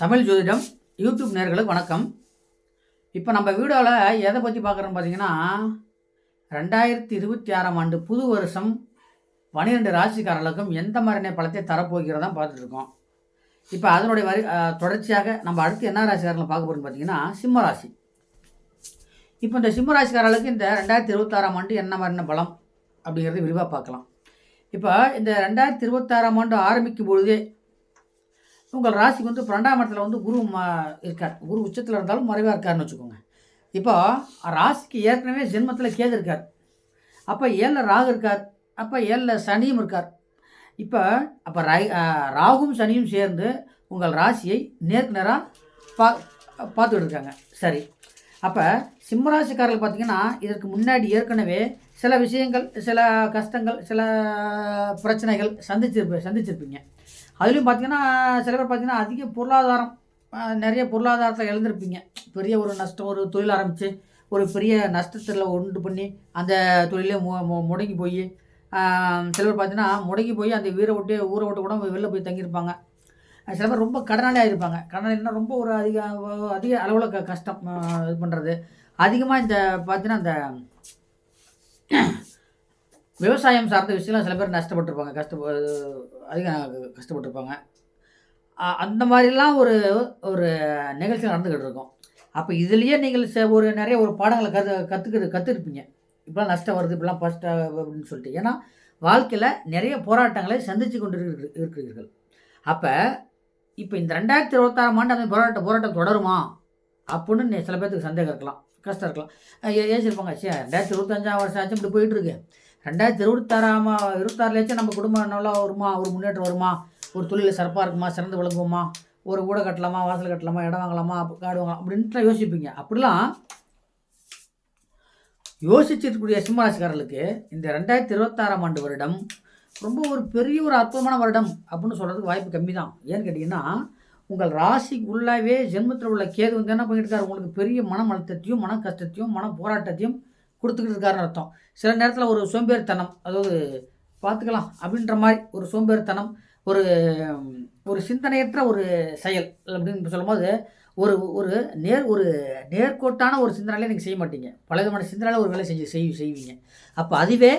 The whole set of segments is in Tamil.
தமிழ் ஜோதிடம் யூடியூப் நேர்களுக்கு வணக்கம். இப்போ நம்ம வீடியோவில் எதை பற்றி பார்க்குறோம் பார்த்தீங்கன்னா ரெண்டாயிரத்தி இருபத்தி ஆறாம் ஆண்டு புது வருஷம் பன்னிரெண்டு ராசிக்காரர்களுக்கும் எந்த மாதிரியான பலத்தை தரப்போகிறதா பார்த்துட்ருக்கோம் இப்போ அதனுடைய வரி தொடர்ச்சியாக நம்ம அடுத்து என்ன ராசிக்காரங்களை பார்க்க போகிறோம்னு பார்த்தீங்கன்னா சிம்ம ராசி. இப்போ இந்த சிம்ம ராசிக்காரர்களுக்கு இந்த ரெண்டாயிரத்தி இருபத்தாறாம் ஆண்டு என்ன மாதிரியான பலம் அப்படிங்கிறத விரிவாக பார்க்கலாம். இப்போ இந்த ரெண்டாயிரத்தி இருபத்தாறாம் ஆண்டு ஆரம்பிக்கும் பொழுதே உங்கள் ராசிக்கு வந்து பன்னெண்டாம் இடத்துல வந்து குரு இருக்கார். குரு உச்சத்தில் இருந்தாலும் மறைவாக இருக்காருன்னு வச்சுக்கோங்க. இப்போ ராசிக்கு ஏற்கனவே ஜென்மத்தில் கேது இருக்கார். அப்போ ஏழில் ராகு இருக்கார். அப்போ ஏழில் சனியும் இருக்கார். இப்போ அப்போ ரை ராகும் சனியும் சேர்ந்து உங்கள் ராசியை நேருக்கு நேராக பா பார்த்துக்கிட்டு இருக்காங்க. சரி. அப்போ சிம்மராசிக்காரர்கள் பார்த்தீங்கன்னா இதற்கு முன்னாடி ஏற்கனவே சில விஷயங்கள் சில கஷ்டங்கள் சில பிரச்சனைகள் சந்திச்சிருப்ப சந்திச்சிருப்பீங்க. அதுலேயும் பார்த்தீங்கன்னா சில பேர் பார்த்தீங்கன்னா அதிக பொருளாதாரம் நிறைய பொருளாதாரத்தில் இழந்திருப்பீங்க. பெரிய ஒரு நஷ்டம் ஒரு தொழில் ஆரம்பித்து ஒரு பெரிய நஷ்டத்தில் உண்டு பண்ணி அந்த தொழிலே மு முடங்கி போய் சில பேர் பார்த்தீங்கன்னா முடங்கி போய் அந்த வீரை விட்டு ஊரை விட்டு கூட வெளில போய் தங்கியிருப்பாங்க. சில பேர் ரொம்ப கடனாளியாக இருப்பாங்க. கடனாளின்னா ரொம்ப ஒரு அதிக அதிக அளவில் க கஷ்டம் இது பண்ணுறது அதிகமாக இந்த பார்த்தீங்கன்னா இந்த விவசாயம் சார்ந்த விஷயம்லாம் சில பேர் நஷ்டப்பட்டிருப்பாங்க. கஷ்ட அதிகம் கஷ்டப்பட்டிருப்பாங்க. அந்த மாதிரிலாம் ஒரு ஒரு நிகழ்ச்சி நடந்துக்கிட்டு இருக்கும். அப்போ இதுலேயே நீங்கள் ஒரு நிறைய ஒரு பாடங்களை கற்று கற்றுக்கிட்டு கற்றுருப்பீங்க இப்படிலாம் நஷ்டம் வருது இப்படிலாம் ஃபஸ்ட் அப்படின்னு சொல்லிட்டு. ஏன்னா வாழ்க்கையில் நிறைய போராட்டங்களை சந்தித்து கொண்டு இருக்கிறீர்கள். அப்போ இப்போ இந்த ரெண்டாயிரத்தி இருபத்தாறாம் ஆண்டு அந்த போராட்டம் போராட்டம் தொடருமா? அப்படின்னு சில பேர்த்துக்கு சந்தேகம் இருக்கலாம் கஷ்டம் இருக்கலாம். ஏ ஏசிருப்பாங்க சே ரெண்டாயிரத்தி இருபத்தஞ்சாம் வருஷம் ஆச்சு இப்படி போயிட்டுருக்கு. ரெண்டாயிரத்தி இருபத்தாறாம் இருபத்தாறுலேயாச்சும் நம்ம குடும்பம் நல்லா வருமா? ஒரு முன்னேற்றம் வருமா? ஒரு தொழிலில் சிறப்பாக இருக்குமா? சிறந்து விளங்குவோமா? ஒரு ஊட கட்டலாமா? வாசல் கட்டலாமா? இடம் வாங்கலாமா? அப்ப காடு வாங்கலாம் அப்படின்ட்டு யோசிப்பீங்க. அப்படிலாம் யோசிச்சிருக்கக்கூடிய சிம்மராசிக்காரர்களுக்கு இந்த ரெண்டாயிரத்தி இருபத்தாறாம் ஆண்டு வருடம் ரொம்ப ஒரு பெரிய ஒரு அற்புதமான வருடம் அப்படின்னு சொல்கிறதுக்கு வாய்ப்பு கம்மி தான் ஏன்னு கேட்டிங்கன்னா உங்கள் ராசிக்கு உள்ளாவே ஜென்மத்தில் உள்ள கேது வந்து என்ன பண்ணிட்டு இருக்காரு? உங்களுக்கு பெரிய மன அழுத்தத்தையும் மன கஷ்டத்தையும் மன போராட்டத்தையும் கொடுத்துக்கிட்டு இருக்காருன்னு அர்த்தம். சில நேரத்தில் ஒரு சோம்பேறித்தனம் அதாவது பார்த்துக்கலாம் அப்படின்ற மாதிரி ஒரு சோம்பேறித்தனம் ஒரு ஒரு சிந்தனையற்ற ஒரு செயல் அப்படின்னு சொல்லும்போது ஒரு ஒரு நேர் ஒரு நேர்கோட்டான ஒரு சிந்தனையில நீங்கள் செய்ய மாட்டீங்க. பல விதமான சிந்தனையில் ஒரு வேலை செஞ்சு செய் செய்வீங்க. அப்போ அதுவே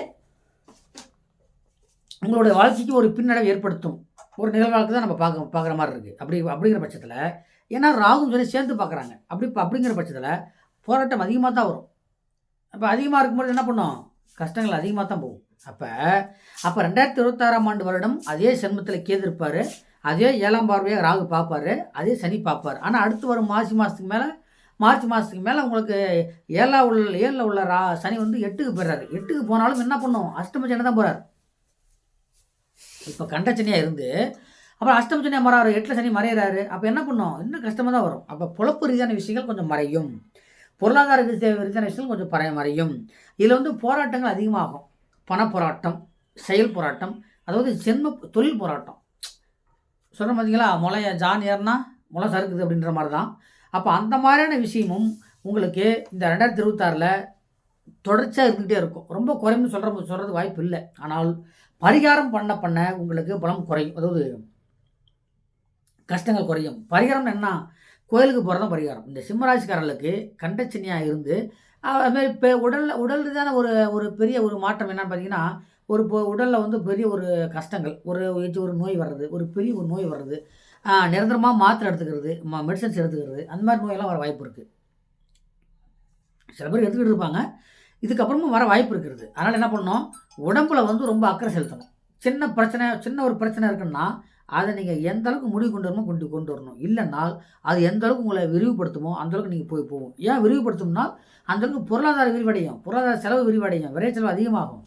உங்களுடைய வாழ்க்கைக்கு ஒரு பின்னடைவு ஏற்படுத்தும். ஒரு நிகழ்வாழ்க்கை தான் நம்ம பார்க்க பார்க்குற மாதிரி இருக்குது அப்படி அப்படிங்கிற பட்சத்தில் ஏன்னா ராகும் சொல்லி சேர்ந்து பார்க்குறாங்க. அப்படி அப்படிங்கிற பட்சத்தில் போராட்டம் அதிகமாக தான் வரும். அப்போ அதிகமாக இருக்கும்போது என்ன பண்ணும்? கஷ்டங்கள் அதிகமாக தான் போகும். அப்போ அப்போ ரெண்டாயிரத்தி இருபத்தாறாம் ஆண்டு வருடம் அதே சென்மத்தில் கேது இருப்பார். அதே ஏழாம் பார்வையாக ராகு பார்ப்பாரு. அதே சனி பார்ப்பார். ஆனால் அடுத்து வரும் மார்ச் மாதத்துக்கு மேலே மார்ச் மாதத்துக்கு மேலே உங்களுக்கு ஏழா உள்ள ஏழில் உள்ள ரா சனி வந்து எட்டுக்கு போயிடுறாரு. எட்டுக்கு போனாலும் என்ன பண்ணும்? அஷ்டம சனி தான் போகிறார் இப்போ கண்டச்சனியாக இருந்து அப்புறம் அஷ்டம சனியாக மறாரு. எட்டில் சனி மறையிறாரு. அப்போ என்ன பண்ணும்? இன்னும் கஷ்டமாக தான் வரும். அப்போ பொழப்பு ரீதியான விஷயங்கள் கொஞ்சம் மறையும். பொருளாதார ரீதி- ரீதியான கொஞ்சம் பறைமறையும் இதில் வந்து போராட்டங்கள் அதிகமாகும். பண போராட்டம் செயல் போராட்டம் அதாவது ஜென்ம தொழில் போராட்டம். சொல்கிற பார்த்தீங்களா முளைய ஜான் ஏறினா முளை சறுக்குது அப்படின்ற மாதிரி தான் அப்போ அந்த மாதிரியான விஷயமும் உங்களுக்கு இந்த ரெண்டாயிரத்தி இருபத்தாறில் தொடர்ச்சியாக இருந்துகிட்டே இருக்கும். ரொம்ப குறையும்னு சொல்கிற சொல்கிறது வாய்ப்பு இல்லை. ஆனால் பரிகாரம் பண்ண பண்ண உங்களுக்கு பலம் குறையும். அதாவது கஷ்டங்கள் குறையும். பரிகாரம் என்ன? கோயிலுக்கு போகிறது தான் பரிகாரம். இந்த சிம்மராசிக்காரர்களுக்கு கண்டச்சினியாக இருந்து அதுமாரி இப்போ உடலில் உடல் ரீதியான ஒரு ஒரு பெரிய ஒரு மாற்றம் என்னன்னு பார்த்தீங்கன்னா ஒரு இப்போ உடலில் வந்து பெரிய ஒரு கஷ்டங்கள். ஒரு ஒரு நோய் வர்றது ஒரு பெரிய ஒரு நோய் வர்றது. நிரந்தரமாக மாத்திரை எடுத்துக்கிறது மெடிசன்ஸ் எடுத்துக்கிறது அந்த மாதிரி நோயெல்லாம் வர வாய்ப்பு இருக்குது சில பேர் எடுத்துக்கிட்டு இருப்பாங்க. இதுக்கப்புறமும் வர வாய்ப்பு இருக்கிறது அதனால் என்ன பண்ணணும்? உடம்புல வந்து ரொம்ப அக்கறை செலுத்தணும். சின்ன பிரச்சனை சின்ன ஒரு பிரச்சனை இருக்குன்னா அதை நீங்கள் எந்த அளவுக்கு முடிவு கொண்டு வரணுமோ கொண்டு கொண்டு வரணும். இல்லைனால் அது எந்த அளவுக்கு உங்களை விரிவுபடுத்துமோ அந்த அளவுக்கு நீங்கள் போய் போகும் ஏன் விரிவுபடுத்தும்னா அந்தளவுக்கு பொருளாதார விரிவடையும். பொருளாதார செலவு விரிவடையும். விரை செலவு அதிகமாகும்.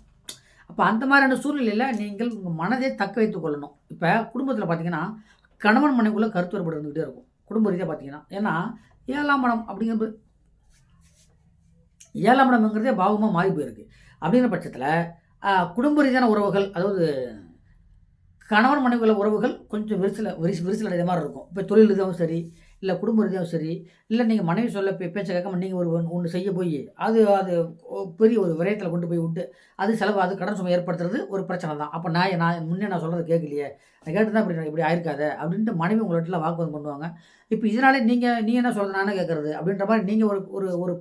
அப்போ அந்த மாதிரியான சூழ்நிலையில் நீங்கள் உங்கள் மனதை தக்க வைத்துக் கொள்ளணும். இப்போ குடும்பத்தில் பார்த்தீங்கன்னா கணவன் மனைவிக்குள்ளே கருத்து வேறுபாடு இருந்துகிட்டே இருக்கும். குடும்ப ரீதியாக பார்த்தீங்கன்னா ஏன்னா ஏழாம் மனம் அப்படிங்கிறது ஏழாம் இடம்ங்கிறதே பாவமாக மாறி போயிருக்கு. அப்படிங்கிற பட்சத்தில் குடும்ப ரீதியான உறவுகள் அதாவது கணவன் மனைவிகள உறவுகள் கொஞ்சம் விரிசல விரிசு விரிசல் அடைந்த மாதிரி இருக்கும். இப்போ தொழில் ரீதியாகவும் சரி இல்லை குடும்ப ரீதியாகவும் சரி இல்லை நீங்கள் மனைவி சொல்ல பே பேச்சை கேட்காம நீங்கள் ஒரு ஒன்று செய்ய போய் அது அது பெரிய ஒரு விரயத்தில் கொண்டு போய் விட்டு அது செலவு அது கடன் சுமை ஏற்படுத்துறது ஒரு பிரச்சனை தான். அப்போ நான் நான் முன்னே நான் சொல்கிறது கேட்கலையே. நான் கேட்டு தான் இப்படி இப்படி ஆயிருக்காத அப்படின்ட்டு மனைவி உங்கள்கிட்ட வாக்குவாதம் பண்ணுவாங்க. இப்போ இதனாலே நீங்கள் நீ என்ன சொல்கிறது நான் என்ன கேட்குறது அப்படின்ற மாதிரி நீங்கள் ஒரு ஒரு ஒரு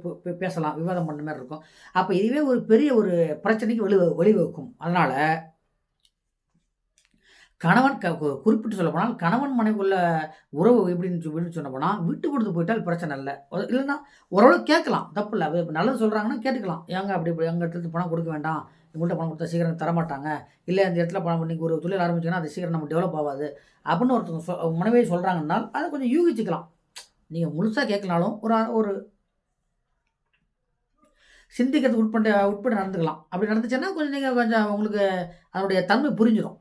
பேசலாம். விவாதம் பண்ண மாதிரி இருக்கும். அப்போ இதுவே ஒரு பெரிய ஒரு பிரச்சனைக்கு வழி வழிவகுக்கும் அதனால் கணவன் க குறிப்பிட்டு சொல்ல போனால் கணவன் மனைவிக்குள்ள உறவு எப்படின்னு சொல்லி சொன்ன போனால் விட்டு கொடுத்து போயிட்டால் பிரச்சனை இல்லை. இல்லைன்னா ஓரளவு கேட்கலாம். தப்பு இல்லை. நல்லது சொல்கிறாங்கன்னா கேட்டுக்கலாம். ஏங்க அப்படி இப்படி எங்கள் இடத்துல பணம் கொடுக்க வேண்டாம். உங்கள்கிட்ட பணம் கொடுத்தா சீக்கிரம் தரமாட்டாங்க. இல்லை இந்த இடத்துல பணம் நீங்கள் ஒரு தொழில் ஆரம்பிச்சிங்கன்னா அது சீக்கிரம் நம்ம டெவலப் ஆகாது. அப்படின்னு ஒருத்தவங்க சொ மனைவியே சொல்கிறாங்கன்னா அதை கொஞ்சம் யூகிச்சுக்கலாம். நீங்கள் முழுசாக கேட்கலாலும் ஒரு ஒரு சிந்திக்கிறதுக்கு உட்பட உட்பட்டு நடந்துக்கலாம். அப்படி நடந்துச்சுன்னா கொஞ்சம் நீங்கள் கொஞ்சம் உங்களுக்கு அதனுடைய தன்மை புரிஞ்சிடும்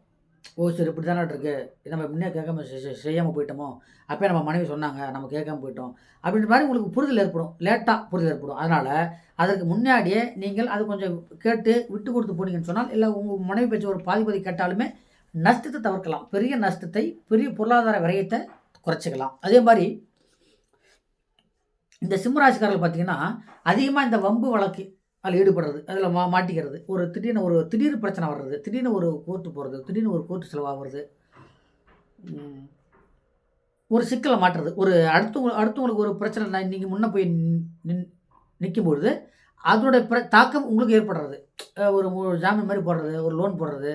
ஓ சரி இப்படி தானே இருக்கு நம்ம முன்னே கேட்காம செய்யாமல் போயிட்டோமோ? அப்போ நம்ம மனைவி சொன்னாங்க நம்ம கேட்காம போயிட்டோம். அப்படின்ற மாதிரி உங்களுக்கு புரிதல் ஏற்படும். லேட்டாக புரிதல் ஏற்படும். அதனால் அதற்கு முன்னாடியே நீங்கள் அது கொஞ்சம் கேட்டு விட்டு கொடுத்து போனீங்கன்னு சொன்னால் இல்லை உங்கள் மனைவி பேச்சு ஒரு பாதி பாதி கேட்டாலுமே நஷ்டத்தை தவிர்க்கலாம். பெரிய நஷ்டத்தை பெரிய பொருளாதார விரயத்தை குறைச்சிக்கலாம். அதே மாதிரி இந்த சிம்மராசிக்காரர்கள் பார்த்தீங்கன்னா அதிகமாக இந்த வம்பு வழக்கு அதில் ஈடுபடுறது அதில் மா மாட்டிக்கிறது. ஒரு திடீர்னு ஒரு திடீர் பிரச்சனை வர்றது திடீர்னு ஒரு கோர்ட்டு போகிறது திடீர்னு ஒரு கோர்ட்டு செலவாகிறது ஒரு சிக்கலை மாட்டுறது. ஒரு அடுத்தவங்க அடுத்தவங்களுக்கு ஒரு பிரச்சனை நான் நீங்கள் முன்னே போய் நின் நிற்கும்பொழுது அதனுடைய பிர தாக்கம் உங்களுக்கு ஏற்படுறது. ஒரு ஒரு ஜாமீன் மாதிரி போடுறது ஒரு லோன் போடுறது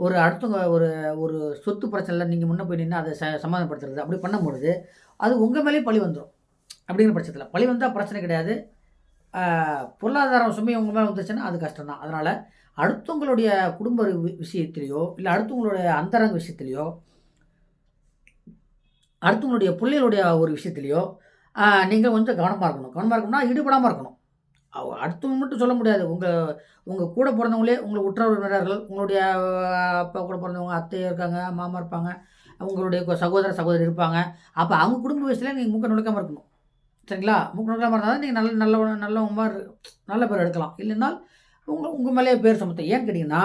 ஒரு அடுத்தவங்க ஒரு ஒரு சொத்து பிரச்சனையில் நீங்கள் முன்னே போய் நின்று அதை ச சமாதானப்படுத்துறது. அப்படி பண்ணும்பொழுது அது உங்கள் மேலேயே பழி வந்துடும் அப்படிங்கிற பட்சத்தில் பழி வந்தால் பிரச்சனை கிடையாது. பொருளாதார பொருளாதாரம் சுமை உங்கள் மேலே வந்துச்சுன்னா அது கஷ்டம் தான் அதனால் அடுத்தவங்களுடைய குடும்ப விஷயத்திலையோ இல்லை அடுத்தவங்களுடைய அந்தரங்க விஷயத்திலையோ அடுத்தவங்களுடைய பிள்ளைகளுடைய ஒரு விஷயத்துலையோ நீங்கள் கொஞ்சம் கவனமாக இருக்கணும். கவனமாக இருக்கணும்னா ஈடுபடாமல் இருக்கணும். அடுத்தவங்க மட்டும் சொல்ல முடியாது. உங்கள் உங்கள் கூட பிறந்தவங்களே உங்களை உற்றவர் உறவினர்கள் உங்களுடைய அப்பா கூட பிறந்தவங்க அத்தை இருக்காங்க மாமா இருப்பாங்க உங்களுடைய சகோதர சகோதரி இருப்பாங்க. அப்போ அவங்க குடும்ப விஷயத்தில் நீங்கள் மூக்க நுழைக்காமல் இருக்கணும். சரிங்களா? மூக்கு நுழைக்காமல் இருந்தால் தான். நீங்கள் நல்ல நல்ல நல்ல மாதிரி நல்ல பேர் எடுக்கலாம். இல்லைன்னா உங்கள் உங்கள் மேலேயே பேர் சமத்தம் ஏன்னு கேட்டிங்கன்னா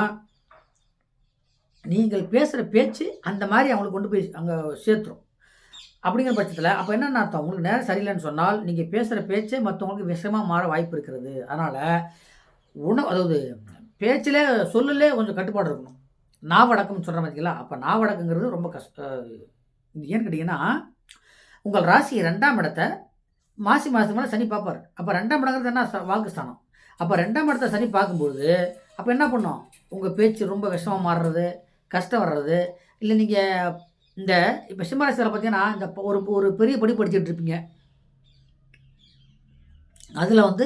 நீங்கள் பேசுகிற பேச்சு அந்த மாதிரி அவங்களுக்கு கொண்டு போய் அங்கே சேர்த்துரும். அப்படிங்கிற பட்சத்தில் அப்போ என்னென்ன அர்த்தம்? உங்களுக்கு நேரம் சரியில்லைன்னு சொன்னால் நீங்கள் பேசுகிற பேச்சே மற்றவங்களுக்கு விஷயமாக மாற வாய்ப்பு இருக்கிறது. அதனால் உணவு அதாவது பேச்சிலே சொல்லலே கொஞ்சம் கட்டுப்பாடு இருக்கணும். நாவடக்கம்னு சொல்கிற மாதிரிங்களா அப்போ நாவடக்கங்கிறது ரொம்ப கஷ்ட ஏன்னு கேட்டிங்கன்னா உங்கள் ராசி ரெண்டாம் இடத்தை மாசி மாதத்துக்கு மேலே சனி பார்ப்பார். அப்போ ரெண்டாம் இடங்கிறது என்ன? வாக்கு வாக்குஸ்தானம். அப்போ ரெண்டாம் இடத்த சனி பார்க்கும்போது அப்போ என்ன பண்ணும்? உங்கள் பேச்சு ரொம்ப விஷமாக மாறுறது கஷ்டம் வர்றது. இல்லை நீங்கள் இந்த இப்போ சிம்மராசியில் பார்த்தீங்கன்னா இந்த ஒரு ஒரு பெரிய படி படிச்சுட்டு இருப்பீங்க. அதில் வந்து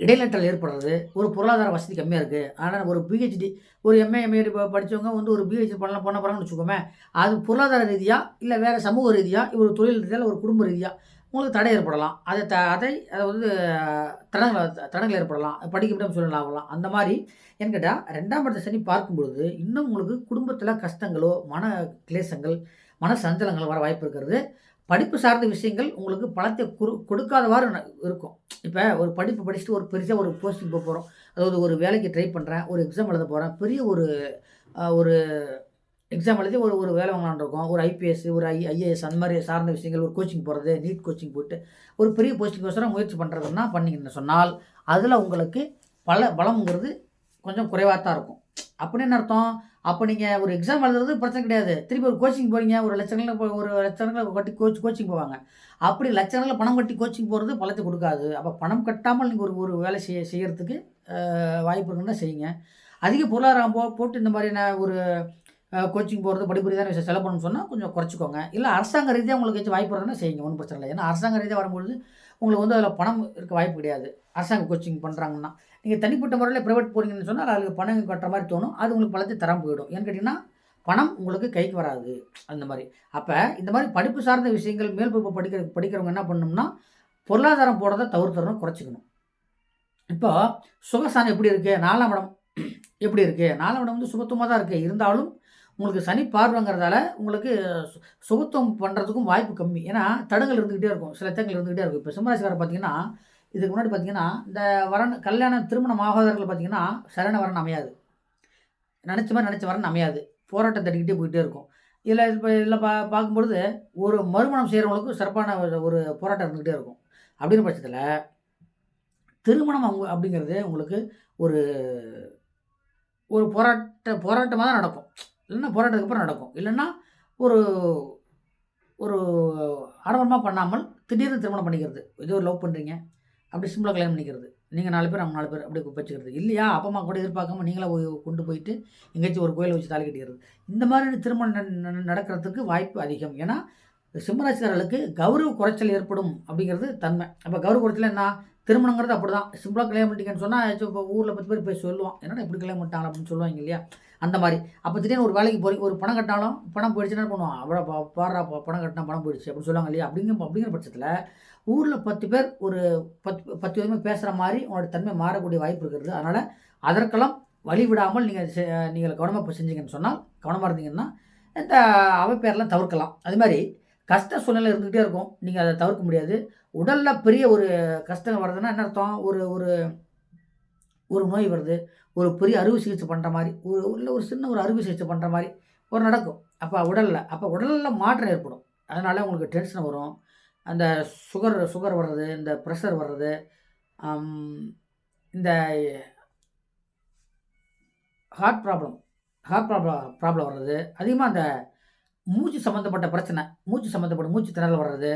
இடைநிற்றல் ஏற்படுறது ஒரு பொருளாதார வசதி கம்மியாக இருக்குது ஆனால் ஒரு பிஹெச்டி ஒரு எம்ஏ எம்ஏ படித்தவங்க வந்து ஒரு பிஹெச்டி பண்ணலாம் பண்ண போகிறாங்கன்னு வச்சுக்கோமே அது பொருளாதார ரீதியாக இல்லை வேறு சமூக ரீதியாக ஒரு தொழில் ரீதியாக ஒரு குடும்ப ரீதியாக உங்களுக்கு தடை ஏற்படலாம். அதை த அதை அதை வந்து தடங்கள் தடங்கள் ஏற்படலாம். படிக்க முடியாமல் சூழ்நிலை ஆகலாம். அந்த மாதிரி ஏன்னு கேட்டால் ரெண்டாம் இடத்த சனி பார்க்கும்பொழுது இன்னும் உங்களுக்கு குடும்பத்தில் கஷ்டங்களோ மன கிளேசங்கள் மன சஞ்சலங்கள் வர வாய்ப்பு இருக்கிறது. படிப்பு சார்ந்த விஷயங்கள் உங்களுக்கு பணத்தை குறு கொடுக்காதவாறு இருக்கும். இப்போ ஒரு படிப்பு படிச்சுட்டு ஒரு பெருசாக ஒரு போஸ்டிங் போக போகிறோம் அதாவது ஒரு வேலைக்கு ட்ரை பண்ணுறேன் ஒரு எக்ஸாம் எழுத போகிறேன் பெரிய ஒரு ஒரு எக்ஸாம் எழுதி ஒரு ஒரு வேலை வாங்கலான்னு இருக்கோம். ஒரு ஐபிஎஸ் ஒரு ஐ ஐஏஎஸ் அந்த மாதிரி சார்ந்த விஷயங்கள் ஒரு கோச்சிங் போகிறது நீட் கோச்சிங் போட்டு ஒரு பெரிய போஸ்டிங் கோசரம் முயற்சி பண்ணுறதுன்னா பண்ணிங்கன்னு சொன்னால் அதில் உங்களுக்கு பல பலம்ங்கிறது கொஞ்சம் குறைவாக தான் இருக்கும். அப்படின்னு என்ன அர்த்தம்? அப்போ நீங்கள் ஒரு எக்ஸாம் எழுதுறது பிரச்சனை கிடையாது. திருப்பி ஒரு கோச்சிங் போகிறீங்க ஒரு லட்சங்களில் ஒரு லட்சங்களில் கட்டி கோச் கோச்சிங் போவாங்க. அப்படி லட்சங்களில் பணம் கட்டி கோச்சிங் போகிறது பலத்தை கொடுக்காது. அப்போ பணம் கட்டாமல் நீங்கள் ஒரு ஒரு வேலை செய்ய செய்கிறதுக்கு வாய்ப்பு இருக்குன்னா செய்யுங்க. அதிக பொருளாதாரம் போ போட்டு இந்த மாதிரியான ஒரு கோச்சிங் போகிறது படிப்பு ரீதியான விஷயம் செலவு பண்ணணும்னு சொன்னால் கொஞ்சம் குறைச்சிக்கோங்க. இல்லை அரசாங்க ரீதியாக உங்களுக்கு ஏதாச்சும் வாய்ப்பு வருதுன்னா செய்யுங்க ஒன்றும் பிரச்சனை இல்லை. ஏன்னா அரசாங்க ரீதியாக வரும்பொழுது உங்களுக்கு வந்து அதில் பணம் இருக்க வாய்ப்பு கிடையாது. அரசாங்க கோச்சிங் பண்ணுறாங்கன்னா நீங்கள் தனிப்பட்ட முறையில் ப்ரைவேட் போகிறீங்கன்னு சொன்னால் அதுக்கு பணம் கட்டுற மாதிரி தோணும். அது உங்களுக்கு பலத்தை தரம் போயிடும். ஏன்னு கேட்டிங்கன்னா பணம் உங்களுக்கு கைக்கு வராது. அந்த மாதிரி. அப்போ இந்த மாதிரி படிப்பு சார்ந்த விஷயங்கள் மேல் படிப்பு படிக்கிற படிக்கிறவங்க என்ன பண்ணணும்னா பொருளாதாரம் போடுறத தவிர்த்துறணும் குறைச்சிக்கணும். இப்போ சுகசானம் எப்படி இருக்குது நாலாம் இடம் எப்படி இருக்குது நாலாம் இடம் வந்து சுகத்துவமாக தான் இருக்குது இருந்தாலும் உங்களுக்கு சனி பார்வைங்கிறதால உங்களுக்கு சு- சுகத்துவம் பண்ணுறதுக்கும் வாய்ப்பு கம்மி. ஏன்னா தடங்கள் இருந்துக்கிட்டே இருக்கும். சில தடங்கள் இருந்துக்கிட்டே இருக்கும். இப்போ சிம்மராசிக்காரர் பார்த்தீங்கன்னா இதுக்கு முன்னாடி பார்த்தீங்கன்னா இந்த வரன் கல்யாணம் திருமணம் ஆகாதவர்கள் பார்த்தீங்கன்னா சரண வரன் அமையாது. நினச்ச மாதிரி நினச்ச வரன் அமையாது. போராட்டம் தட்டிக்கிட்டே போயிட்டே இருக்கும். இதில் இப்போ இதில் பா பார்க்கும்பொழுது ஒரு மறுமணம் செய்கிறவங்களுக்கு சிறப்பான ஒரு- ஒரு போராட்டம் இருந்துக்கிட்டே இருக்கும். அப்படின்ற பட்சத்தில் திருமணம் அவங்க அப்படிங்கிறது உங்களுக்கு ஒரு ஒரு போராட்ட போராட்டமாக தான் நடக்கும். இல்லைன்னா போராட்டத்துக்கு அப்புறம் நடக்கும். இல்லைன்னா ஒரு ஒரு ஆடம்பரமாக பண்ணாமல் திடீர்னு திருமணம் பண்ணிக்கிறது. ஏதோ ஒரு லவ் பண்ணுறீங்க அப்படி சிம்பிளாக கல்யாணம் பண்ணிக்கிறது. நீங்கள் நாலு பேர் அவங்க நாலு பேர் அப்படி வச்சுக்கிறது இல்லையா? அப்பா அம்மா கூட எதிர்பார்க்காம நீங்களே போய் கொண்டு போயிட்டு எங்கேயாச்சும் ஒரு கோயிலை வச்சு தாலி கட்டிக்கிறது. இந்த மாதிரி திருமணம் நடக்கிறதுக்கு வாய்ப்பு அதிகம். ஏன்னா சிம்மராசிக்காரர்களுக்கு கௌரவ குறைச்சல் ஏற்படும் அப்படிங்கிறது தன்மை. அப்போ கௌரவ குறைச்சல் என்ன? திருமணங்கிறது அப்படி தான் சிம்பிளாக கல்யாணம் பண்ணிட்டீங்கன்னு சொன்னால் இப்போ ஊரில் பத்து பேர் போய் சொல்லுவான். என்னடா இப்படி கல்யாணம் பண்ணிட்டாங்க அப்படின்னு சொல்லுவாங்க இல்லையா? அந்த மாதிரி. அப்போ திடீர்னு ஒரு வேலைக்கு போகிறீங்க ஒரு பணம் கட்டினாலும் பணம் போயிடுச்சுன்னா என்ன பண்ணுவான்? அவ்வளோ பா பாடுறா பணம் கட்டினா பணம் போயிடுச்சு அப்படின்னு சொல்லுவாங்க இல்லையா? அப்படிங்கிற அப்படிங்கிற பட்சத்தில் ஊரில் பத்து பேர் ஒரு பத்து பத்து விதமாக பேசுகிற மாதிரி உங்களோட தன்மை மாறக்கூடிய வாய்ப்பு இருக்கிறது. அதனால் அதற்கெல்லாம் வழி விடாமல் நீங்கள் நீங்கள் கவனமாக செஞ்சீங்கன்னு சொன்னால் கவனமாக இருந்தீங்கன்னா இந்த அவப்பேரெல்லாம் தவிர்க்கலாம். அது மாதிரி கஷ்ட சூழ்நிலை இருந்துகிட்டே இருக்கும். நீங்கள் அதை தவிர்க்க முடியாது. உடலில் பெரிய ஒரு கஷ்டம் வருதுன்னா என்ன அர்த்தம்? ஒரு ஒரு ஒரு நோய் வருது. ஒரு பெரிய அறுவை சிகிச்சை பண்ணுற மாதிரி ஒரு இல்லை ஒரு சின்ன ஒரு அறுவை சிகிச்சை பண்ணுற மாதிரி ஒரு நடக்கும். அப்போ உடலில் அப்போ உடலில் மாற்றம் ஏற்படும். அதனால் உங்களுக்கு டென்ஷன் வரும். அந்த சுகர் சுகர் வர்றது இந்த ப்ரெஷர் வர்றது இந்த heart problem heart problem problem வர்றது அதிகமாக அந்த மூச்சு சம்மந்தப்பட்ட பிரச்சனை மூச்சு சம்மந்தப்பட்ட மூச்சு திணறல் வர்றது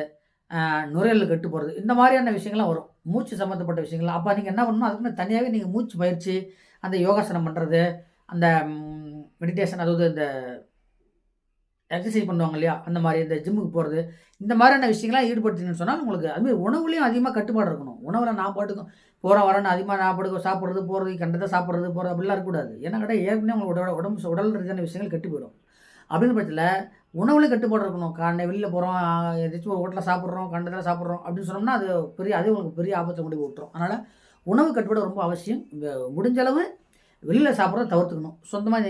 நுரையல் கெட்டு போகிறது இந்த மாதிரியான விஷயங்கள்லாம் வரும். மூச்சு சம்மந்தப்பட்ட விஷயங்கள். அப்போ நீங்கள் என்ன பண்ணணும்? அதுக்குன்னு தனியாகவே நீங்கள் மூச்சு பயிற்சி அந்த யோகாசனம் பண்ணுறது அந்த மெடிடேஷன் அதாவது இந்த எக்ஸசைஸ் பண்ணுவாங்க இல்லையா? அந்த மாதிரி இந்த ஜிம்முக்கு போகிறது இந்த மாதிரியான விஷயங்கள்லாம் ஈடுபடுத்திங்கன்னு சொன்னால் உங்களுக்கு அதுமாதிரி உணவுலையும் அதிகமாக கட்டுப்பாடு இருக்கணும். உணவில் நான் பாட்டுக்கும் போகிற வரேன்னு அதிகமாக நான் பாட்டுக்கும் சாப்பிட்றது போகிறது கண்டதை சாப்பிட்றது போகிறது அப்படிலாம் இருக்கக்கூடாது. ஏன்னா கடை ஏற்கனவே உங்களோட உடம்பு உடல் ரீதியான விஷயங்கள் கெட்டு போயிடும். அப்படின்னு பட்சத்தில் உணவில் கட்டுப்பாடு இருக்கணும். காலையில் வெளியில் போகிறோம் ஏதாச்சும் ஒரு ஹோட்டலில் சாப்பிட்றோம் கண்டத்தில் சாப்பிட்றோம் அப்படின்னு சொன்னோம்னா அது பெரிய அதே உங்களுக்கு பெரிய ஆபத்தை கொண்டு விட்டுரும். அதனால் உணவு கட்டுப்பாடு ரொம்ப அவசியம். முடிஞ்ச அளவு வெளியில் சாப்பிட்றத தவிர்த்துக்கணும். சொந்தமாக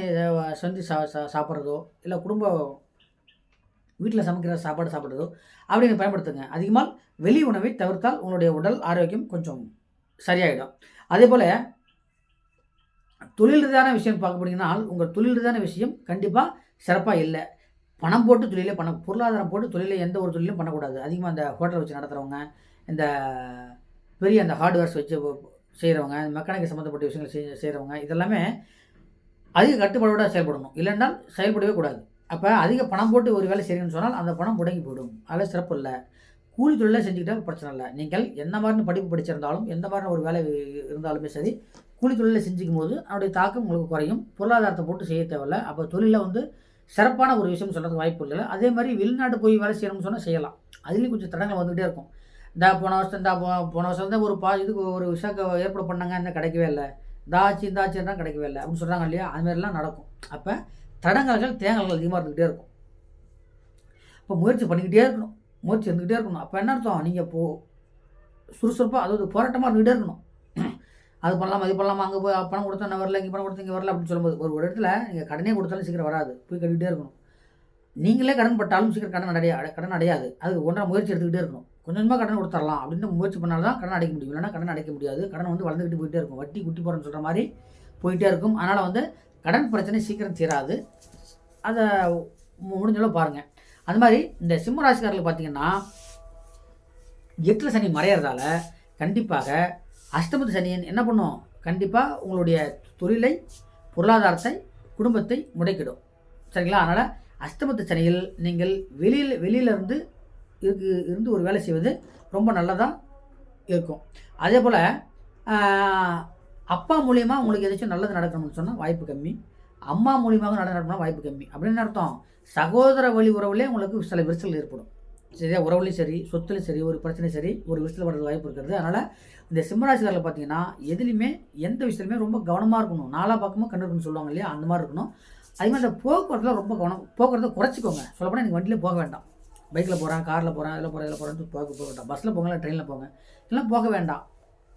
செஞ்சு சா சா- சாப்பிட்றதோ இல்லை குடும்ப வீட்டில் சமைக்கிற சாப்பாடு சாப்பிட்றதோ அப்படி நீங்கள் பயன்படுத்துங்க. அதிகமாக வெளி உணவை தவிர்த்தால் உங்களுடைய உடல் ஆரோக்கியம் கொஞ்சம் சரியாயிடும். அதே போல் தொழில் ரீதியான விஷயம் பார்க்க போனீங்கன்னா உங்கள் தொழில் ரீதியான விஷயம் கண்டிப்பாக சிறப்பாக இல்லை. பணம் போட்டு தொழிலே பண்ண பொருளாதாரம் போட்டு தொழிலை எந்த ஒரு தொழிலும் பண்ணக்கூடாது. அதிகமாக அந்த ஹோட்டல் வச்சு நடத்துகிறவங்க இந்த பெரிய அந்த ஹார்ட்வேர்ஸ் வச்சு செய்கிறவங்க மெக்கானிக்கை சம்மந்தப்பட்ட விஷயங்கள் செய் செய்கிறவங்க இதெல்லாமே அதிக கட்டுப்பாடோட செயல்படணும். இல்லைன்னா செயல்படவே கூடாது. அப்போ அதிக பணம் போட்டு ஒரு வேலை செய்யணும்னு சொன்னால் அந்த பணம் முடங்கி போயிடும். அதில் சிறப்பு இல்லை. கூலி தொழிலை செஞ்சுக்கிட்டா பிரச்சனை இல்லை. நீங்கள் என்ன மாதிரி படிப்பு படிச்சிருந்தாலும் எந்த மாதிரி ஒரு வேலை இருந்தாலுமே சரி கூலி தொழிலை செஞ்சுக்கும் போது அதனுடைய தாக்கம் உங்களுக்கு குறையும். பொருளாதாரத்தை போட்டு செய்ய தேவையில்ல. அப்போ தொழிலில் வந்து சிறப்பான ஒரு விஷயம் சொல்கிறதுக்கு வாய்ப்பு இல்லை அதே மாதிரி வெளிநாட்டு போய் வேலை செய்யணும்னு சொன்னால் செய்யலாம். அதுலேயும் கொஞ்சம் தடங்கள் வந்துகிட்டே இருக்கும். இந்த போன வருஷம் இந்த போ- போன வருஷம் தான் ஒரு பா இதுக்கு ஒரு விஷயம் ஏற்பாடு பண்ணாங்க என்ன கிடைக்கவே இல்லை. தாச்சு தான் கிடைக்கவே இல்லை. அப்படின்னு சொல்கிறாங்க இல்லையா? அது மாதிரிலாம் நடக்கும். அப்போ தடங்கல்கள் தேங்கல்கள் அதிகமாக இருந்துக்கிட்டே இருக்கும். இப்போ முயற்சி பண்ணிக்கிட்டே இருக்கணும். முயற்சி இருந்துக்கிட்டே இருக்கணும். அப்போ என்ன அர்த்தம்? நீங்கள் இப்போ சுறுசுறுப்பாக அதாவது போராட்டமாக இருந்துக்கிட்டே இருக்கணும். அது பண்ணலாமா இது பண்ணலாமா அங்கே போய் பணம் கொடுத்தா நான் வரல இங்கே பணம் கொடுத்தா இங்கே வரல அப்படின்னு சொல்லும்போது ஒரு ஒரு இடத்துல நீங்கள் கடனே கொடுத்தாலும் சீக்கிரம் வராது. போய் கட்டிகிட்டே இருக்கணும். நீங்களே கடன் பட்டாலும் சீக்கிரம் கடன் அடைய கடன் அடையாது. அது ஒன்றா முயற்சி எடுத்துக்கிட்டே இருக்கணும். கொஞ்சம் கொஞ்சமாக கடன் கொடுத்துடலாம் அப்படின்னு முயற்சி பண்ணால் தான் கடன் அடைக்க முடியும். இல்லைன்னா கடன் அடைக்க முடியாது. கடன் வந்து வளர்ந்துக்கிட்டு போயிட்டே இருக்கும். வட்டி குட்டி போகிறேன்னு சொல்கிற மாதிரி போயிட்டே இருக்கும். அதனால் வந்து கடன் பிரச்சனை சீக்கிரம் தீராது. அதை முடிஞ்சளவு பாருங்கள் அது மாதிரி இந்த சிம்ம ராசிக்காரர்கள் பார்த்தீங்கன்னா எட்டில் சனி மறையிறதால கண்டிப்பாக அஷ்டமத்து சனியன் என்ன பண்ணும்? கண்டிப்பாக உங்களுடைய தொழிலை பொருளாதாரத்தை குடும்பத்தை முடக்கிடும். சரிங்களா? அதனால் அஷ்டமத்து சனியில் நீங்கள் வெளியில் வெளியிலேருந்து இருக்கு இருந்து ஒரு வேலை செய்வது ரொம்ப நல்லதாக இருக்கும். அதே போல் அப்பா மூலியமாக உங்களுக்கு எதாச்சும் நல்லது நடக்கணும்னு சொன்னால் வாய்ப்பு கம்மி. அம்மா மூலியமாக நல்லது வாய்ப்பு கம்மி. அப்படின்னு அர்த்தம். சகோதர வழி உறவுலேயே உங்களுக்கு சில விரிசல் ஏற்படும். சரியா? உறவுலையும் சரி சொத்துலையும் சரி ஒரு பிரச்சனையும் சரி ஒரு விரிசல் வர்றது வாய்ப்பு இருக்கிறது அதனால் இந்த சிம்மராசிக்காரில் பார்த்தீங்கன்னா எதுலேயுமே எந்த விஷயத்துலையுமே ரொம்ப கவனமாக இருக்கணும். நாலா பக்கமும் கண்டு இருக்குன்னு சொல்லுவாங்க இல்லையா? அந்த மாதிரி இருக்கணும். அதே மாதிரி இந்த போக்குவரத்தில் ரொம்ப கவனம் போக்குவரத்தை குறைச்சிக்கோங்க. சொல்லப்போனால் நீங்கள் வண்டியில் போக வேண்டாம். பைக்கில் போகிறேன் காரில் போகிறேன் இதில் போகிறேன் இதில் போகிறேன் போக போக வேண்டாம். பஸ்ஸில் போங்க இல்லை ட்ரெயினில் போங்க. இல்லைனா போக வேண்டாம்.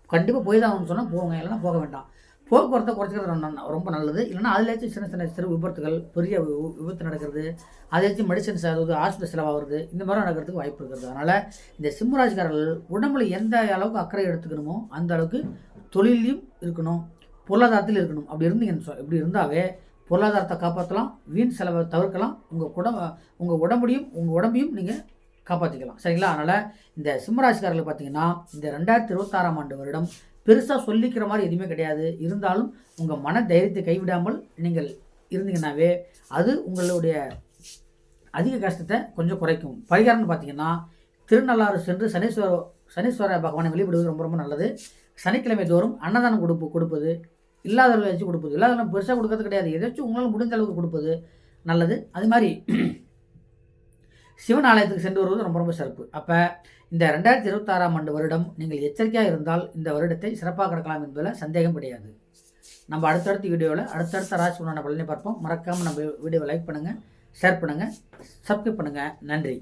கண்டிப்பாக போய் தான் ஆகணும்னு சொன்னால் போங்க. இல்லைனா போக வேண்டாம். போக்குவரத்தை குறைச்சிக்கிறது ரொம்ப ந- ரொம்ப நல்லது. இல்லைனா அதுலேயாச்சும் சின்ன சின்ன சிறு விபத்துகள் பெரிய வி- விபத்து நடக்கிறது அதையாச்சும் மெடிசன்ஸ் அதாவது ஹாஸ்பிட்டல் செலவாகிறது இந்த மாதிரி நடக்கிறதுக்கு வாய்ப்பு இருக்கிறது அதனால் இந்த சிம்மராஜ்காரர்கள் உடம்புல எந்த அளவுக்கு அக்கறை எடுத்துக்கணுமோ அந்த அளவுக்கு தொழிலையும் இருக்கணும் பொருளாதாரத்திலும் இருக்கணும். அப்படி இருந்தீங்கன்னு சொல் இப்படி இருந்தாவே பொருளாதாரத்தை காப்பாற்றலாம் வீண் செலவை தவிர்க்கலாம் உங்கள் குட உங்கள் உடம்பையும் உங்கள் உடம்பையும் நீங்கள் காப்பாற்றிக்கலாம் சரிங்களா? அதனால் இந்த சிம்மராசிக்காரர்கள் பார்த்தீங்கன்னா இந்த ரெண்டாயிரத்தி இருபத்தாறாம் ஆண்டு வருடம் பெருசாக சொல்லிக்கிற மாதிரி எதுவுமே கிடையாது. இருந்தாலும் உங்கள் மன தைரியத்தை கைவிடாமல் நீங்கள் இருந்தீங்கன்னாவே அது உங்களுடைய அதிக கஷ்டத்தை கொஞ்சம் குறைக்கும். பரிகாரம்னு பார்த்தீங்கன்னா திருநள்ளாறு சென்று சனீஸ்வர சனீஸ்வர பகவானை வழிபடுவது ரொம்ப ரொம்ப நல்லது. சனிக்கிழமை தோறும் அன்னதானம் கொடுப்பு கொடுப்பது இல்லாதவர்களை வச்சு கொடுப்பது. இல்லாதவர்கள் பெருசாக கொடுக்கறது கிடையாது. எதாச்சும் உங்களால் முடிந்த அளவுக்கு கொடுப்பது நல்லது. அது மாதிரி சிவன் ஆலயத்துக்கு சென்று வருவது ரொம்ப ரொம்ப சிறப்பு. அப்போ இந்த ரெண்டாயிரத்தி இருபத்தாறாம் ஆண்டு வருடம் நீங்கள் எச்சரிக்கையாக இருந்தால் இந்த வருடத்தை சிறப்பாக கிடக்கலாம் என்பதில் சந்தேகம் கிடையாது. நம்ம அடுத்தடுத்த வீடியோவில் அடுத்தடுத்த ராசி உண்டான பலனை பார்ப்போம். மறக்காமல் நம்ம வீடியோவை லைக் பண்ணுங்கள் ஷேர் பண்ணுங்கள் சப்ஸ்கிரைப் பண்ணுங்கள் நன்றி.